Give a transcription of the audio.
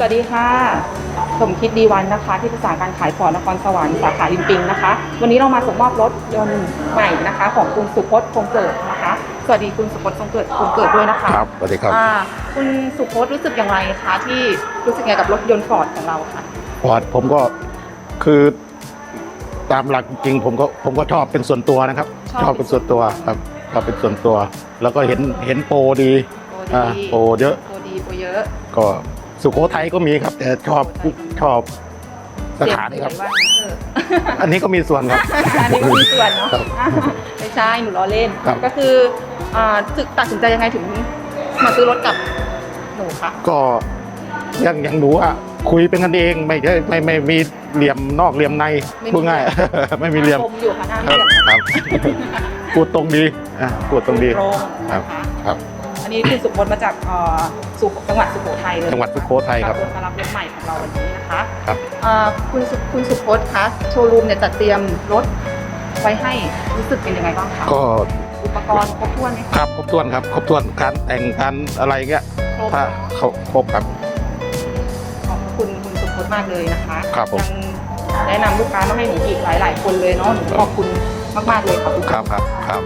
สวัสดีค่ะสมคิดดีวันนะคะ ที่ปรึกษาการขายฟอร์ดนครสวรรค์สาขาลิมปิงนะคะ วันนี้เรามาส่งมอบรถยนต์ใหม่นะคะ ของคุณสุพจน์คงเกิดนะคะ สวัสดีคุณสุพจน์คงเกิดคงเกิดด้วยนะคะครับสวัสดีครับอ่าคุณสุพจน์รู้สึกอย่างไรคะที่รู้สึกไงกับรถยนต์ฟอร์ดของเราค่ะฟอร์ดผมก็คือตามหลักจริงๆผมก็ผมก็ชอบเป็นส่วนตัวนะครับชอบชอบเป็นส่วนตัวครับชอบเป็นส่วนตัว แล้วก็เห็นเห็นโปรดีโปรอ่าดีโปรเยอะโปรดีโปรเยอะก็ สุโขทัยก็มีครับ แต่ชอบชอบสถานีครับเสียงเหนื่อยว่างั้นเถอะอันนี้ก็มีส่วนครับ อันนี้ก็มีส่วนเนาะครับไม่ใช่หนูล้อเล่นครับก็คืออ่าสึกตัดสินใจยังไงถึงมาซื้อรถกับหนูคะก็ยังยังหนูอะคุยเป็นกันเองไม่ใช่ไม่ไม่มีเหลี่ยมนอกเหลี่ยมในพูดง่ายไม่มีเหลี่ยมคมอยู่ค่ะหน้าครัเรีบยบครับพูดตรงดีอะพูดตรงดีตรงครับนะคะครับ อันนี้คือสุพจน์มาจากเอ่อสุโขจังหวัดสุโขทัยเลยจังหวัดสุโขทัยครับมารับรถใหม่ของเราวันนี้นะคะครับเอ่อคุณสุคุณสุพจน์คะโชว์รูมเนี่ยจัดเตรียมรถไว้ให้รู้สึกเป็นยังไงบ้างคะก็อุปกรณ์ครบถ้วนไหมคะครับครบถ้วนครับครบถ้วนการแต่งการอะไรเงี้ยครบถ้าเขาครบครับขอบคุณคุณสุพจน์มากเลยนะคะครับผมยังแนะนำลูกค้ามาให้หนูอีกหลาย ๆ คนเลยเนาะหนูขอบคุณมากๆเลยขอบคุณครับครับครับ